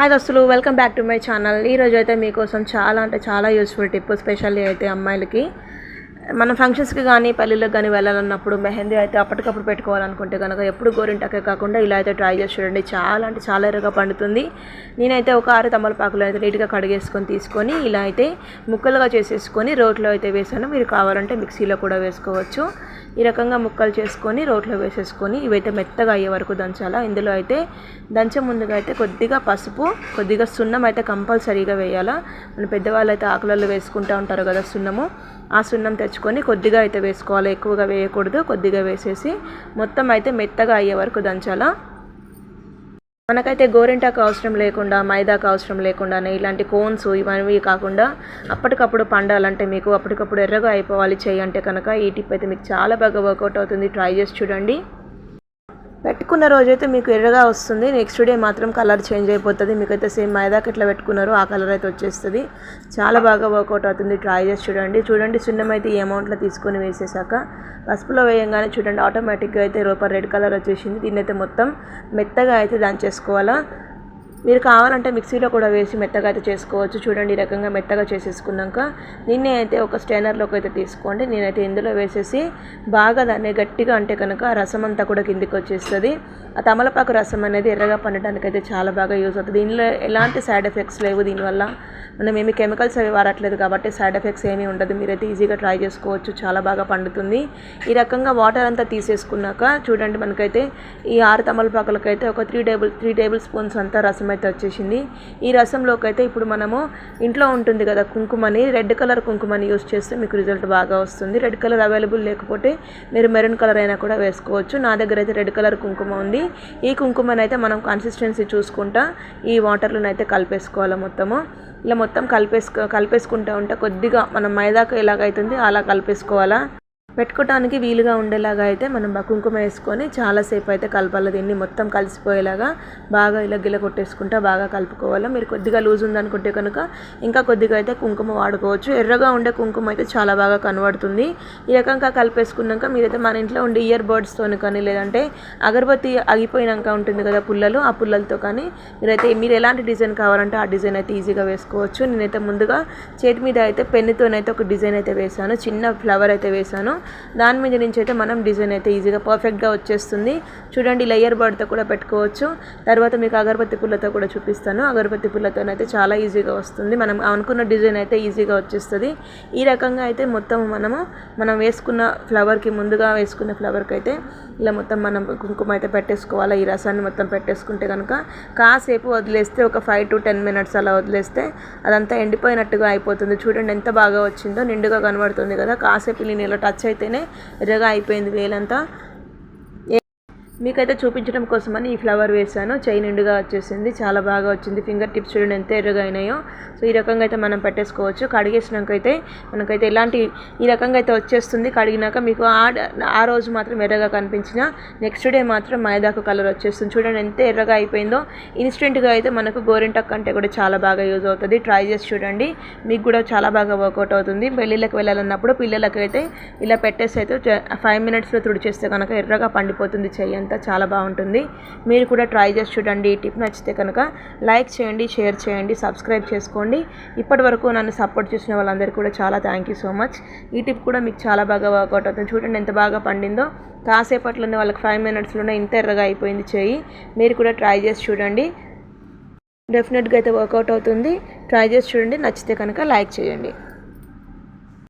Hi దోస్తులు. Welcome back to my channel ఈరోజు అయితే మీకోసం చాలా అంటే చాలా యూస్ఫుల్ టిప్ స్పెషల్లీ అయితే అమ్మాయిలకి. మనం ఫంక్షన్స్కి కానీ పెళ్ళిళ్ళకి కానీ వెళ్ళాలన్నప్పుడు మెహందీ అయితే అప్పటికప్పుడు పెట్టుకోవాలనుకుంటే కనుక ఎప్పుడు గోరింటాకే కాకుండా ఇలా అయితే ట్రై చేసి చూడండి. చాలా అంటే చాలా ఎరగా పండుతుంది. నేనైతే ఒక ఆరు తమలపాకులు అయితే నీట్గా కడిగేసుకొని తీసుకొని ఇలా అయితే ముక్కలుగా చేసేసుకొని రోట్లో అయితే వేసాను. మీరు కావాలంటే మిక్సీలో కూడా వేసుకోవచ్చు. ఈ రకంగా ముక్కలు చేసుకొని రోట్లో వేసేసుకొని ఇవైతే మెత్తగా అయ్యే వరకు దంచాలా. ఇందులో అయితే దంచే ముందుగా అయితే కొద్దిగా పసుపు కొద్దిగా సున్నం అయితే కంపల్సరీగా వేయాలా. మన పెద్దవాళ్ళు అయితే ఆకులలో వేసుకుంటూ ఉంటారు కదా సున్నము. ఆ సున్నం తెచ్చుకొని కొద్దిగా అయితే వేసుకోవాలి. ఎక్కువగా వేయకూడదు. కొద్దిగా వేసేసి మొత్తం అయితే మెత్తగా అయ్యే వరకు దంచాలా. మనకైతే గోరింటాకు అవసరం లేకుండా మైదాకు అవసరం లేకుండానే ఇలాంటి కోన్స్ ఇవన్నీ కాకుండా అప్పటికప్పుడు పండాలంటే మీకు అప్పటికప్పుడు ఎర్రగా అయిపోవాలి. చెయ్యి అంటే కనుక ఈ టిప్ అయితే మీకు చాలా బాగా వర్కౌట్ అవుతుంది. ట్రై చేసి చూడండి. పెట్టుకున్న రోజైతే మీకు ఎర్రగా వస్తుంది. నెక్స్ట్ డే మాత్రం కలర్ చేంజ్ అయిపోతుంది. మీకైతే సేమ్ మైదాకి ఎట్లా పెట్టుకున్నారో ఆ కలర్ అయితే వచ్చేస్తుంది. చాలా బాగా వర్కౌట్ అవుతుంది. ట్రై చేసి చూడండి. చూడండి సున్నం అయితే ఈ అమౌంట్లో తీసుకొని వేసేసాక పసుపులో వేయంగానే చూడండి ఆటోమేటిక్గా అయితే రూపర్ రెడ్ కలర్ వచ్చేసింది. దీన్ని అయితే మొత్తం మెత్తగా అయితే దంచేసుకోవాలా. మీరు కావాలంటే మిక్సీలో కూడా వేసి మెత్తగా అయితే చేసుకోవచ్చు. చూడండి ఈ రకంగా మెత్తగా చేసేసుకున్నాక నిన్నే అయితే ఒక స్టైనర్లోకి అయితే తీసుకోండి. నేనైతే ఇందులో వేసేసి బాగా దాన్ని గట్టిగా అంటే కనుక ఆ రసం అంతా కూడా కిందికి వచ్చేస్తుంది. ఆ తమలపాకు రసం అనేది ఎర్రగా పండడానికి అయితే చాలా బాగా యూజ్ అవుతుంది. దీనిలో ఎలాంటి సైడ్ ఎఫెక్ట్స్ లేవు దీనివల్ల. మనం ఏమి కెమికల్స్ అవి వాడట్లేదు కాబట్టి సైడ్ ఎఫెక్ట్స్ ఏమీ ఉండదు. మీరైతే ఈజీగా ట్రై చేసుకోవచ్చు. చాలా బాగా పండుతుంది. ఈ రకంగా వాటర్ అంతా తీసేసుకున్నాక చూడండి మనకైతే ఈ ఆరు తమలపాకులకైతే ఒక three table three table spoons అంతా రసం అయితే వచ్చేసింది. ఈ రసంలోకి అయితే ఇప్పుడు మనము ఇంట్లో ఉంటుంది కదా కుంకుమని రెడ్ కలర్ కుంకుమని యూస్ చేస్తే మీకు రిజల్ట్ బాగా వస్తుంది. రెడ్ కలర్ అవైలబుల్ లేకపోతే మీరు మెరూన్ కలర్ అయినా కూడా వేసుకోవచ్చు. నా దగ్గర అయితే రెడ్ కలర్ కుంకుమ ఉంది. ఈ కుంకుమని అయితే మనం కన్సిస్టెన్సీ చూసుకుంటా ఈ వాటర్లను అయితే కలిపేసుకోవాలి మొత్తము. ఇలా మొత్తం కలిపేసుకో కలిపేసుకుంటూ ఉంటే కొద్దిగా మనం మైదాకు ఎలాగైతుంది అలా కలిపేసుకోవాలా. పెట్టుకోవడానికి వీలుగా ఉండేలాగా అయితే మనం కుంకుమ వేసుకొని చాలాసేపు అయితే కలపాలి. దీన్ని మొత్తం కలిసిపోయేలాగా బాగా ఇలా గిల కొట్టేసుకుంటా బాగా కలుపుకోవాలి. మీరు కొద్దిగా లూజ్ ఉందనుకుంటే కనుక ఇంకా కొద్దిగా అయితే కుంకుమ వాడుకోవచ్చు. ఎర్రగా ఉండే కుంకుమ అయితే చాలా బాగా కనబడుతుంది. ఈ రకంగా కలిపేసుకున్నాక మీరైతే మన ఇంట్లో ఉండే ఇయర్ బర్డ్స్తో కానీ లేదంటే అగరబత్తి ఆగిపోయినాక ఉంటుంది కదా పుల్లలు ఆ పుల్లలతో కానీ మీరైతే మీరు ఎలాంటి డిజైన్ కావాలంటే ఆ డిజైన్ అయితే ఈజీగా వేసుకోవచ్చు. నేనైతే ముందుగా చేతి మీద అయితే పెన్నుతోనైతే ఒక డిజైన్ అయితే వేసాను చిన్న ఫ్లవర్ అయితే వేసాను దాని మీద నుంచి అయితే మనం డిజైన్ అయితే ఈజీగా పర్ఫెక్ట్గా వచ్చేస్తుంది. చూడండి లేయర్ బర్డ్తో కూడా పెట్టుకోవచ్చు. తర్వాత మీకు అగరబత్తి పుల్లతో కూడా చూపిస్తాను. అగరబత్తి పుల్లతోనైతే చాలా ఈజీగా వస్తుంది. మనం అనుకున్న డిజైన్ అయితే ఈజీగా వచ్చేస్తుంది. ఈ రకంగా అయితే మొత్తం మనము మనం వేసుకున్న ఫ్లవర్కి ముందుగా వేసుకున్న ఫ్లవర్కి అయితే ఇలా మొత్తం మనం కుంకుమ అయితే పెట్టేసుకోవాలి? ఈ రసాన్ని మొత్తం పెట్టేసుకుంటే కనుక కాసేపు వదిలేస్తే ఒక ఫైవ్ టు టెన్ మినిట్స్ అలా వదిలేస్తే అదంతా ఎండిపోయినట్టుగా అయిపోతుంది. చూడండి ఎంత బాగా వచ్చిందో. నిండుగా కనబడుతుంది కదా. కాసేపు నేను ఇలా టచ్ అయితేనే ఎర్రగా అయిపోయింది వేలంతా. మీకైతే చూపించడం కోసమని ఈ ఫ్లవర్ వేసాను చై నిండుగా వచ్చేసింది. చాలా బాగా వచ్చింది. ఫింగర్ టిప్స్ చూడండి ఎంత ఎర్రగా అయినాయో. సో ఈ రకంగా అయితే మనం పెట్టేసుకోవచ్చు. కడిగేసినాకైతే మనకైతే ఎలాంటి ఈ రకంగా అయితే వచ్చేస్తుంది. కడిగినాక మీకు ఆ ఆ రోజు మాత్రం ఎర్రగా కనిపించిన నెక్స్ట్ డే మాత్రం మైదాకు కలర్ వచ్చేస్తుంది. చూడండి ఎంత ఎర్రగా అయిపోయిందో. ఇన్స్టెంట్గా అయితే మనకు గోరింటక్ కంటే కూడా చాలా బాగా యూజ్ అవుతుంది. ట్రై చేసి చూడండి. మీకు కూడా చాలా బాగా వర్కౌట్ అవుతుంది. పెళ్ళిళ్ళకి వెళ్ళాలన్నప్పుడు పిల్లలకైతే ఇలా పెట్టేసి అయితే ఫైవ్ మినిట్స్లో తుడిచేస్తే కనుక ఎర్రగా పండిపోతుంది చెయ్యి అంతా చాలా బాగుంటుంది. మీరు కూడా ట్రై చేసి చూడండి. ఈ టిప్ నచ్చితే కనుక లైక్ చేయండి షేర్ చేయండి సబ్స్క్రైబ్ చేసుకోండి. ఇప్పటి వరకు నన్ను సపోర్ట్ చేసిన వాళ్ళందరికీ కూడా చాలా థ్యాంక్ యూ సో మచ్. ఈ టిప్ కూడా మీకు చాలా బాగా వర్కౌట్ అవుతుంది. చూడండి ఎంత బాగా పండిందో. కాసేపట్లోనే వాళ్ళకి ఫైవ్ మినిట్స్లోనే ఇంత ఎర్రగా అయిపోయింది చేయి. మీరు కూడా ట్రై చేసి చూడండి. డెఫినెట్గా అయితే వర్కౌట్ అవుతుంది. ట్రై చేసి చూడండి. నచ్చితే కనుక లైక్ చేయండి.